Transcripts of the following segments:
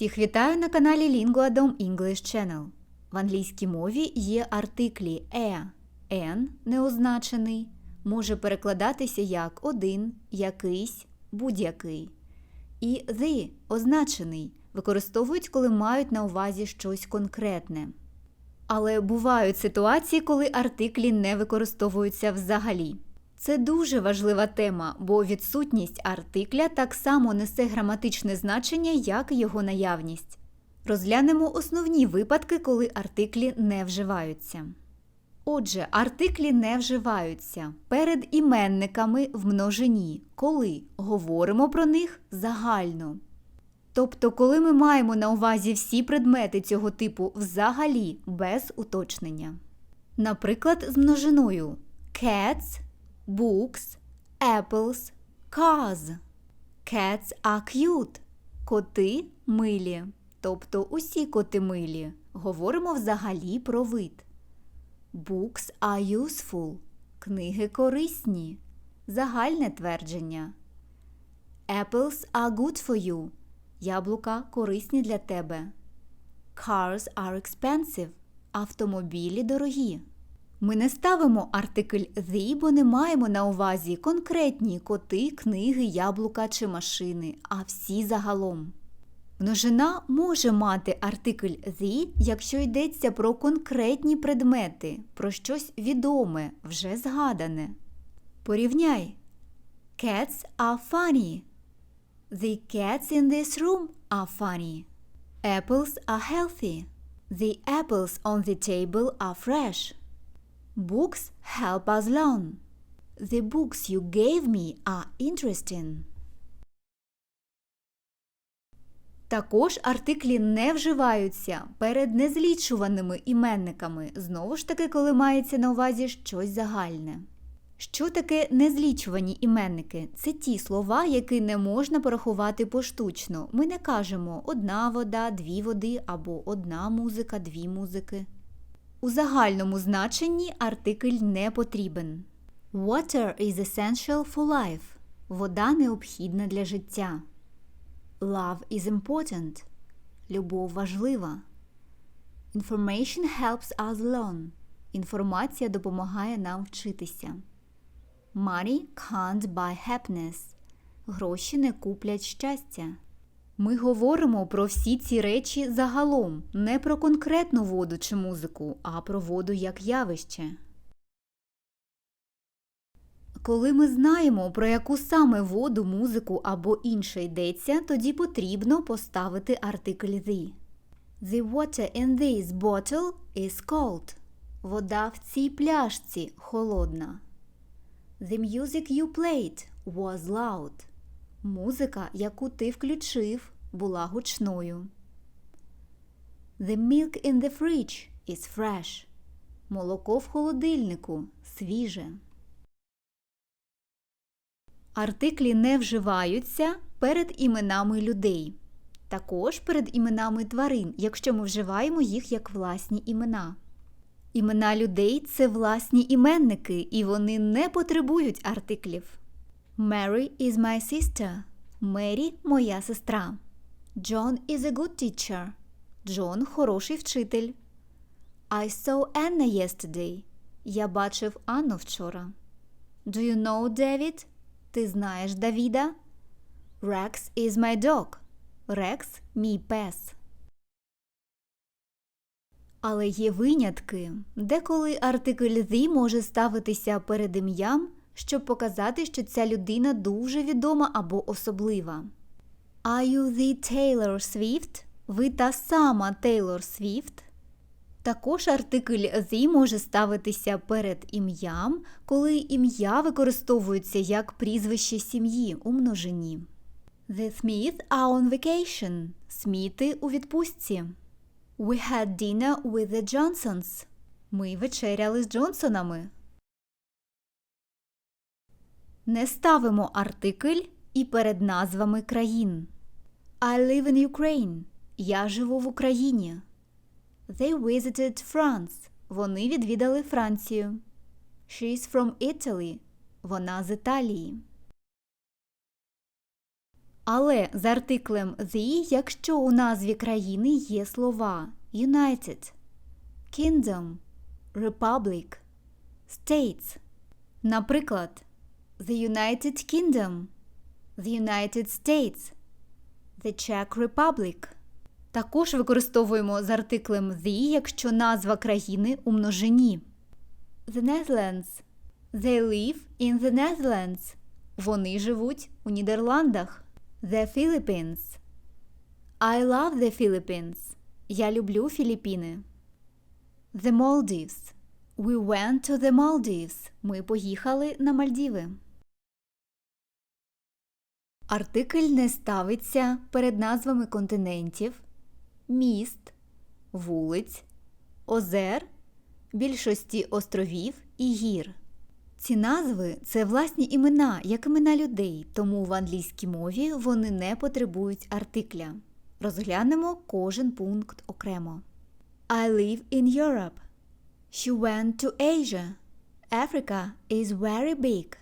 Всіх вітаю на каналі Linguadom English Channel. В англійській мові є артиклі е, «en» неозначений, може перекладатися як один, якийсь, будь-який. І the означений використовують, коли мають на увазі щось конкретне. Але бувають ситуації, коли артиклі не використовуються взагалі. Це дуже важлива тема, бо відсутність артикля так само несе граматичне значення, як його наявність. Розглянемо основні випадки, коли артиклі не вживаються. Отже, артиклі не вживаються перед іменниками в множині, коли говоримо про них загально. Тобто, коли ми маємо на увазі всі предмети цього типу взагалі без уточнення. Наприклад, з множиною cats, books, apples, cars. Cats are cute. Коти милі. Тобто усі коти милі. Говоримо взагалі про вид. Books are useful. Книги корисні. Загальне твердження. Apples are good for you. Яблука корисні для тебе. Cars are expensive. Автомобілі дорогі. Ми не ставимо артикль the, бо не маємо на увазі конкретні коти, книги, яблука чи машини, а всі загалом. Множина може мати артикль the, якщо йдеться про конкретні предмети, про щось відоме, вже згадане. Порівняй. Cats are funny. The cats in this room are funny. Apples are healthy. The apples on the table are fresh. Books help us learn. The books you gave me are interesting. Також артиклі не вживаються перед незлічуваними іменниками, знову ж таки, коли мається на увазі щось загальне. Що таке незлічувані іменники? Це ті слова, які не можна порахувати поштучно. Ми не кажемо одна вода, дві води або одна музика, дві музики. У загальному значенні артикль не потрібен. Water is essential for life. Вода необхідна для життя. Love is important. Любов важлива. Information helps us learn. Інформація допомагає нам вчитися. Money can't buy happiness. Гроші не куплять щастя. Ми говоримо про всі ці речі загалом, не про конкретну воду чи музику, а про воду як явище. Коли ми знаємо, про яку саме воду, музику або інше йдеться, тоді потрібно поставити артикль the. The water in this bottle is cold. Вода в цій пляшці холодна. The music you played was loud. Музика, яку ти включив, була гучною. The milk in the fridge is fresh. Молоко в холодильнику свіже. Артиклі не вживаються перед іменами людей. Також перед іменами тварин, якщо ми вживаємо їх як власні імена. Імена людей це власні іменники, і вони не потребують артиклів. Mary is my sister. Мері моя сестра. John is a good teacher. Джон хороший вчитель. I saw Anna yesterday. Я бачив Анну вчора. Do you know David? Ти знаєш Давіда? Rex is my dog. Рекс мій пес. Але є винятки, деколи артикль the може ставитися перед ім'ям, щоб показати, що ця людина дуже відома або особлива. Are you the Taylor Swift? Ви та сама Тейлор Свіфт? Також артикль the може ставитися перед ім'ям, коли ім'я використовується як прізвище сім'ї у множині. The Smith are on vacation. Сміти у відпустці. We had dinner with the Johnsons. Ми вечеряли з Джонсонами. Не ставимо артикль і перед назвами країн. I live in Ukraine. Я живу в Україні. They visited France. Вони відвідали Францію. She is from Italy. Вона з Італії. Але з артиклем the, якщо у назві країни є слова United, Kingdom, Republic, States. Наприклад, The United Kingdom, The United States, The Czech Republic. Також використовуємо з артиклем the, якщо назва країни у множині. The Netherlands. They live in the Netherlands. Вони живуть у Нідерландах. The Philippines. I love the Philippines. Я люблю Філіппіни. The Maldives. We went to the Maldives. Ми поїхали на Мальдіви. Артикль не ставиться перед назвами континентів, міст, вулиць, озер, більшості островів і гір. Ці назви це власні імена, як імена людей, тому в англійській мові вони не потребують артикля. Розглянемо кожен пункт окремо. I live in Europe. She went to Asia. Africa is very big.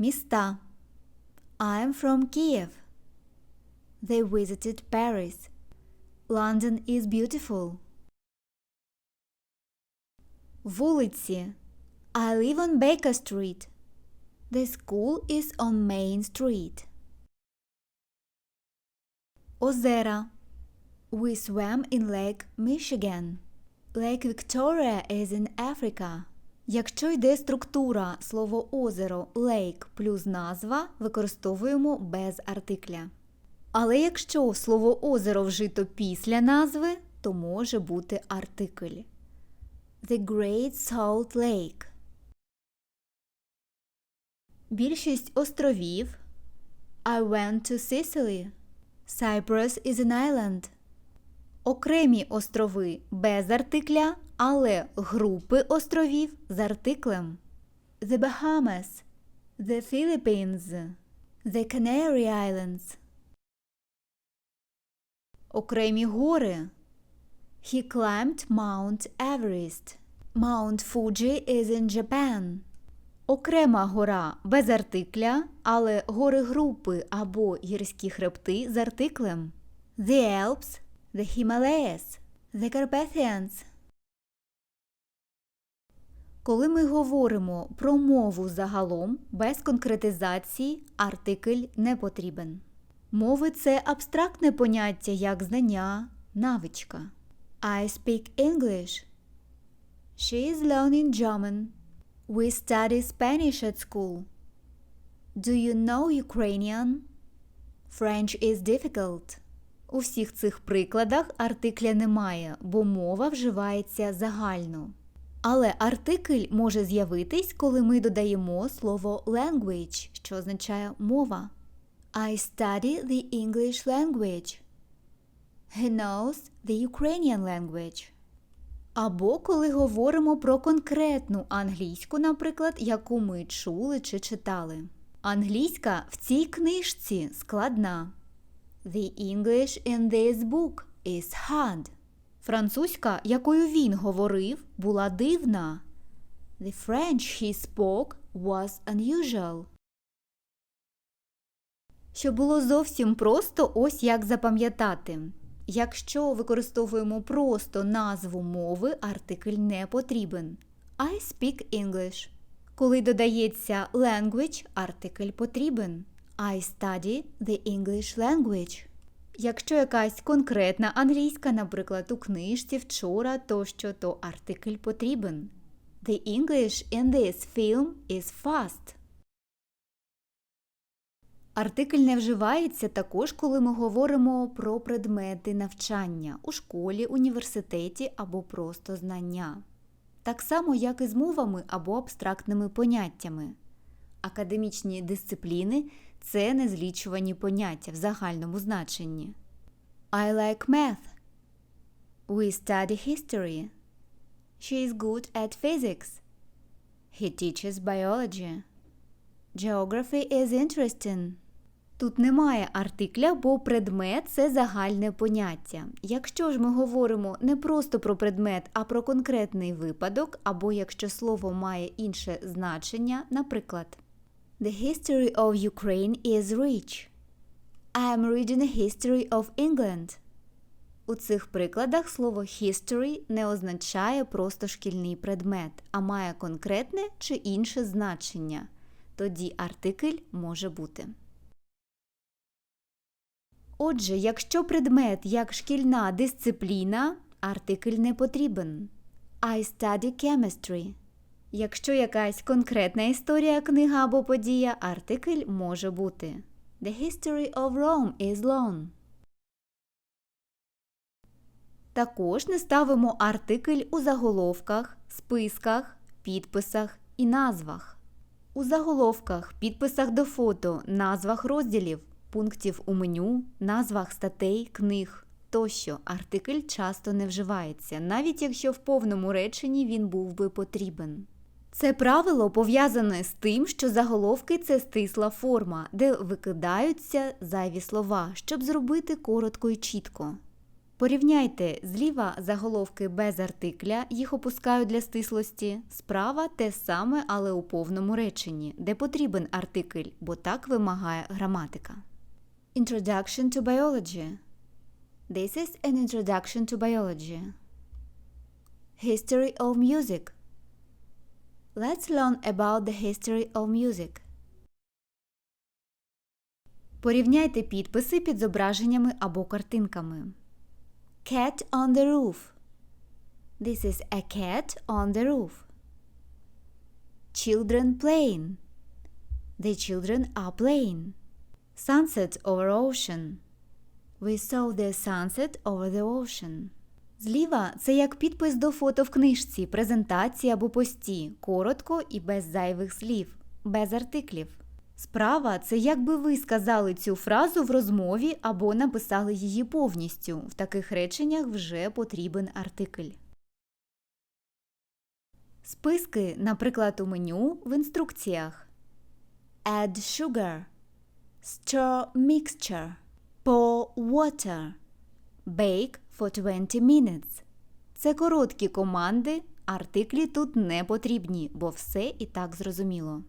Міста. I'm from Kiev. They visited Paris. London is beautiful. Вулиці. I live on Baker Street. The school is on Main Street. Озера. We swam in Lake Michigan. Lake Victoria is in Africa. Якщо йде структура слово озеро lake плюс назва, використовуємо без артикля. Але якщо слово озеро вжито після назви, то може бути артикль. The Great Salt Lake. Більшість островів. I went to Sicily. Cyprus is an island. Окремі острови без артикля, але групи островів з артиклем. The Bahamas, The Philippines, The Canary Islands. Окремі гори. He climbed Mount Everest. Mount Fuji is in Japan. Окрема гора без артикля, але гори групи або гірські хребти з артиклем. The Alps, The Himalayas, The Carpathians. Коли ми говоримо про мову загалом, без конкретизації артикль не потрібен. Мови це абстрактне поняття як знання, навичка. I speak English. She is learning German. We study Spanish at school. Do you know Ukrainian? French is difficult. У всіх цих прикладах артикля немає, бо мова вживається загально. Але артикль може з'явитись, коли ми додаємо слово language, що означає мова. I study the English language. He knows the Ukrainian language. Або коли говоримо про конкретну англійську, наприклад, яку ми чули чи читали. Англійська в цій книжці складна. The English in this book is hard. Французька, якою він говорив, була дивна. The French he spoke was unusual. Щоб було зовсім просто, ось як запам'ятати. Якщо використовуємо просто назву мови, артикль не потрібен. I speak English. Коли додається language, артикль потрібен. I study the English language. Якщо якась конкретна англійська, наприклад, у книжці вчора тощо, то артикль потрібен. The English in this film is fast. Артикль не вживається також, коли ми говоримо про предмети навчання у школі, університеті або просто знання. Так само, як і з мовами або абстрактними поняттями. Академічні дисципліни це незлічувані поняття в загальному значенні. I like math. We study history. She is good at physics. He teaches biology. Geography is interesting. Тут немає артикля, бо предмет це загальне поняття. Якщо ж ми говоримо не просто про предмет, а про конкретний випадок, або якщо слово має інше значення, наприклад, The history of Ukraine is rich. I am reading a history of England. У цих прикладах слово history не означає просто шкільний предмет, а має конкретне чи інше значення. Тоді артикль може бути. Отже, якщо предмет як шкільна дисципліна, артикль не потрібен. I study chemistry. Якщо якась конкретна історія, книга або подія, артикль може бути. The history of Rome is long. Також не ставимо артикль у заголовках, списках, підписах і назвах. У заголовках, підписах до фото, назвах розділів, пунктів у меню, назвах статей, книг тощо артикль часто не вживається, навіть якщо в повному реченні він був би потрібен. Це правило пов'язане з тим, що заголовки це стисла форма, де викидаються зайві слова, щоб зробити коротко і чітко. Порівняйте зліва заголовки без артикля, їх опускають для стислості, справа те саме, але у повному реченні, де потрібен артикль, бо так вимагає граматика. Introduction to biology. This is an introduction to biology. History of music. Let's learn about the history of music. Порівняйте підписи під зображеннями або картинками. Cat on the roof. This is a cat on the roof. Children playing. The children are playing. Sunset over ocean. We saw the sunset over the ocean. Зліва це як підпис до фото в книжці, презентації або пості, коротко і без зайвих слів, без артиклів. Справа це якби ви сказали цю фразу в розмові або написали її повністю. В таких реченнях вже потрібен артикль. Списки, наприклад, у меню в інструкціях. Add sugar. Stir mixture. Pour water. Bake for 20 minutes. Це короткі команди, артиклі тут не потрібні, бо все і так зрозуміло.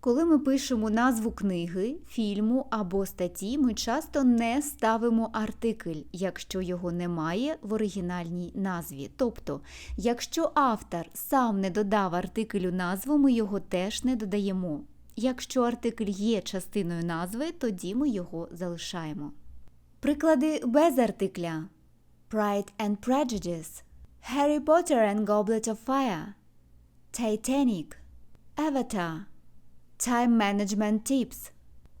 Коли ми пишемо назву книги, фільму або статті, ми часто не ставимо артикль, якщо його немає в оригінальній назві. Тобто, якщо автор сам не додав артикль у назву, ми його теж не додаємо. Якщо артикль є частиною назви, тоді ми його залишаємо. Приклади без артикля Pride and Prejudice, Harry Potter and Goblet of Fire, Titanic, Avatar, Time Management Tips.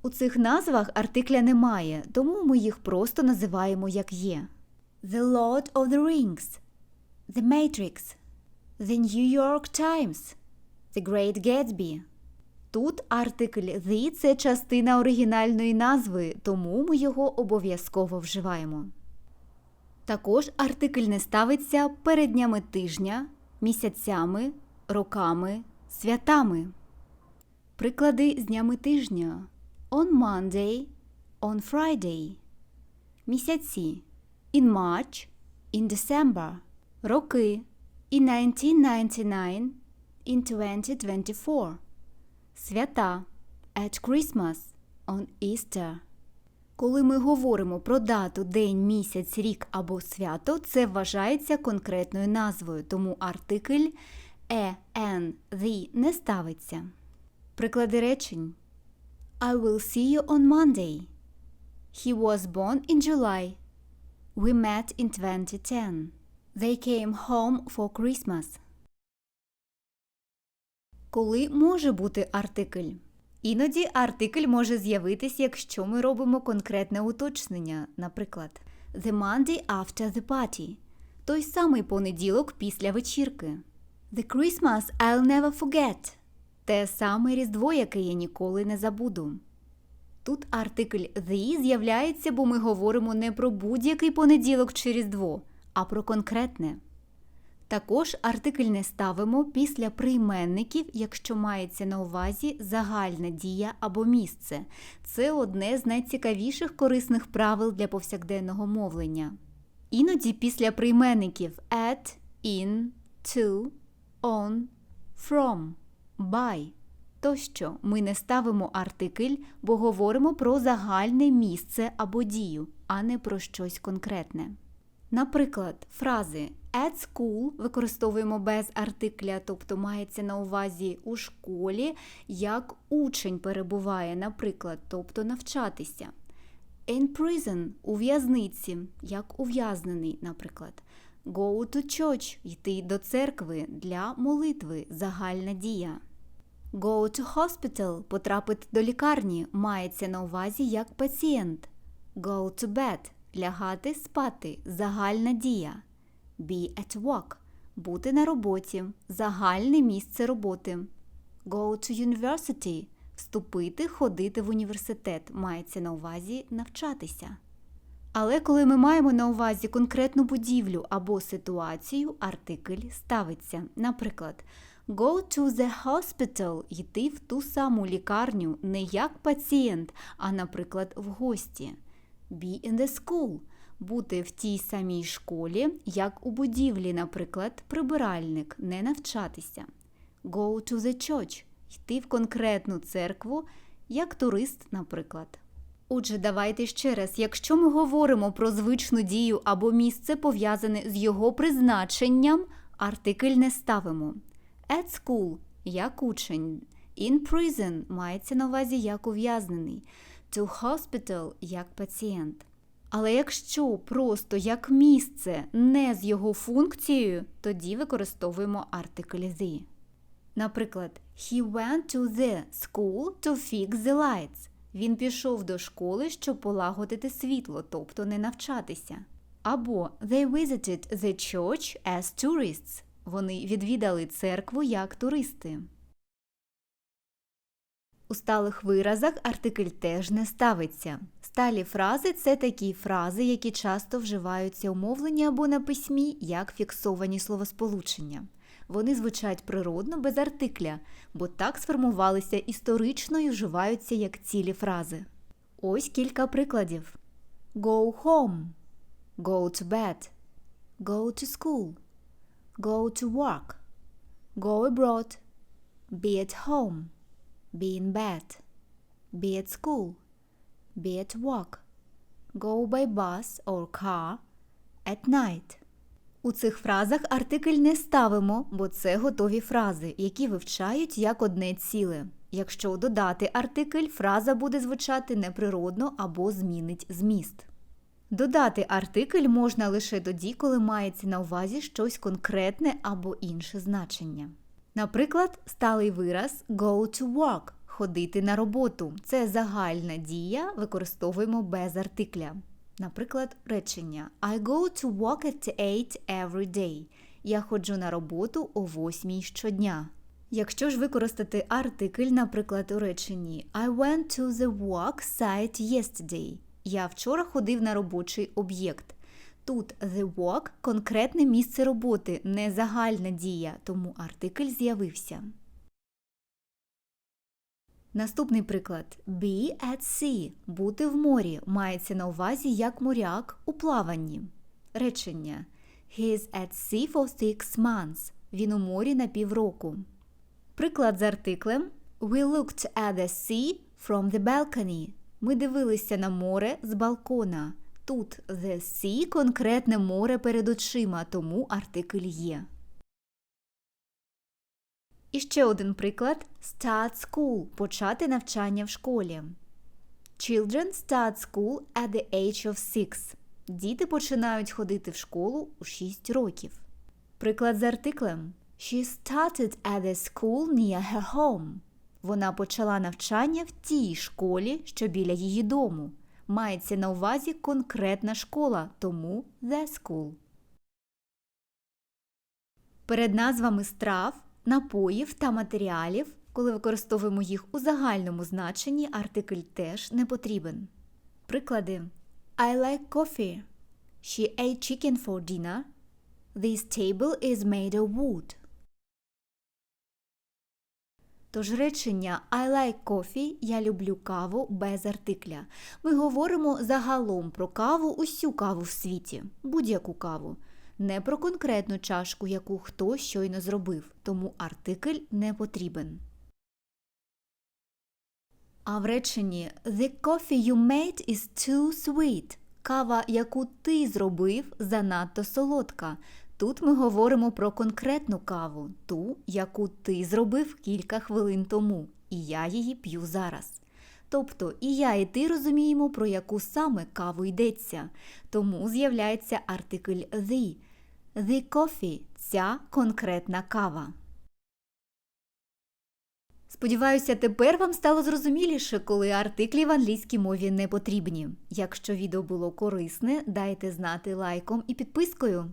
У цих назвах артикля немає, тому ми їх просто називаємо як є. The Lord of the Rings, The Matrix, The New York Times, The Great Gatsby. Тут артикль the – це частина оригінальної назви, тому ми його обов'язково вживаємо. Також артикль не ставиться перед днями тижня, місяцями, роками, святами. Приклади з днями тижня On Monday, on Friday. Місяці In March, in December. Роки In 1999, in 2024. Свята At Christmas, on Easter. Коли ми говоримо про дату, день, місяць, рік або свято, це вважається конкретною назвою, тому артикль е, an, the не ставиться. Приклади речень I will see you on Monday. He was born in July. We met in 2010. They came home for Christmas. Коли може бути артикль? Іноді артикль може з'явитись, якщо ми робимо конкретне уточнення, наприклад, The Monday after the party – той самий понеділок після вечірки. The Christmas I'll never forget – те саме Різдво, яке я ніколи не забуду. Тут артикль the з'являється, бо ми говоримо не про будь-який понеділок чи Різдво, а про конкретне. Також артикль не ставимо після прийменників, якщо мається на увазі загальна дія або місце. Це одне з найцікавіших корисних правил для повсякденного мовлення. Іноді після прийменників at, in, to, on, from by. Тощо ми не ставимо артикль, бо говоримо про загальне місце або дію, а не про щось конкретне. Наприклад, фрази at school використовуємо без артикля, тобто мається на увазі у школі, як учень перебуває, наприклад, тобто навчатися. In prison у в'язниці, як ув'язнений, наприклад. Go to church йти до церкви для молитви, загальна дія. Go to hospital потрапити до лікарні мається на увазі як пацієнт. Go to bed лягати спати, загальна дія. Be at work бути на роботі, загальне місце роботи. Go to university вступити, ходити в університет мається на увазі навчатися. Але коли ми маємо на увазі конкретну будівлю або ситуацію, артикль ставиться. Наприклад, go to the hospital йти в ту саму лікарню не як пацієнт, а, наприклад, в гості. Be in the school бути в тій самій школі, як у будівлі, наприклад, прибиральник, не навчатися. Go to the church йти в конкретну церкву, як турист, наприклад. Отже, давайте ще раз, якщо ми говоримо про звичну дію або місце пов'язане з його призначенням, артикль не ставимо. At school як учень. In prison мається на увазі як ув'язнений. To hospital як пацієнт. Але якщо просто як місце не з його функцією, тоді використовуємо артикль the. Наприклад, he went to the school to fix the lights. Він пішов до школи, щоб полагодити світло, тобто не навчатися. Або they visited the church as tourists. Вони відвідали церкву як туристи. У сталих виразах артикль теж не ставиться. Сталі фрази це такі фрази, які часто вживаються у мовленні або на письмі як фіксовані словосполучення. Вони звучать природно без артикля, бо так сформувалися історично і вживаються як цілі фрази. Ось кілька прикладів: Go home, go to bed, go to school, go to work, go abroad, be at home, be in bed, be at school, be at work, go by bus or car, at night. У цих фразах артикль не ставимо, бо це готові фрази, які вивчають як одне ціле. Якщо додати артикль, фраза буде звучати неприродно або змінить зміст. Додати артикль можна лише тоді, коли мається на увазі щось конкретне або інше значення. Наприклад, сталий вираз go to work ходити на роботу. Це загальна дія, використовуємо без артикля. Наприклад, речення I go to work at 8 every day. Я ходжу на роботу о 8 щодня. Якщо ж використати артикль, наприклад, у реченні I went to the work site yesterday. Я вчора ходив на робочий об'єкт. Тут the work – конкретне місце роботи, не загальна дія, тому артикль з'явився. Наступний приклад be at sea бути в морі мається на увазі як моряк у плаванні. Речення He is at sea for six months. Він у морі на півроку. Приклад з артиклем We looked at the sea from the balcony. Ми дивилися на море з балкона. Тут the sea конкретне море перед очима, тому артикль є. І ще один приклад start school почати навчання в школі. Children start school at the age of six. Діти починають ходити в школу у 6 років. Приклад з артиклем She started at the school near her home. Вона почала навчання в тій школі, що біля її дому. Мається на увазі конкретна школа, тому the school. Перед назвами страв напоїв та матеріалів, коли використовуємо їх у загальному значенні, артикль теж не потрібен. Приклади I like coffee. She ate chicken for dinner. This table is made of wood. Тож речення I like coffee я люблю каву без артикля. Ми говоримо загалом про каву, усю каву в світі, будь-яку каву не про конкретну чашку, яку хто щойно зробив, тому артикль не потрібен. А в реченні The coffee you made is too sweet. Кава, яку ти зробив, занадто солодка. Тут ми говоримо про конкретну каву, ту, яку ти зробив кілька хвилин тому, і я її п'ю зараз. Тобто і я, і ти розуміємо, про яку саме каву йдеться. Тому з'являється артикль the. The coffee – ця конкретна кава. Сподіваюся, тепер вам стало зрозуміліше, коли артиклі в англійській мові не потрібні. Якщо відео було корисне, дайте знати лайком і підпискою.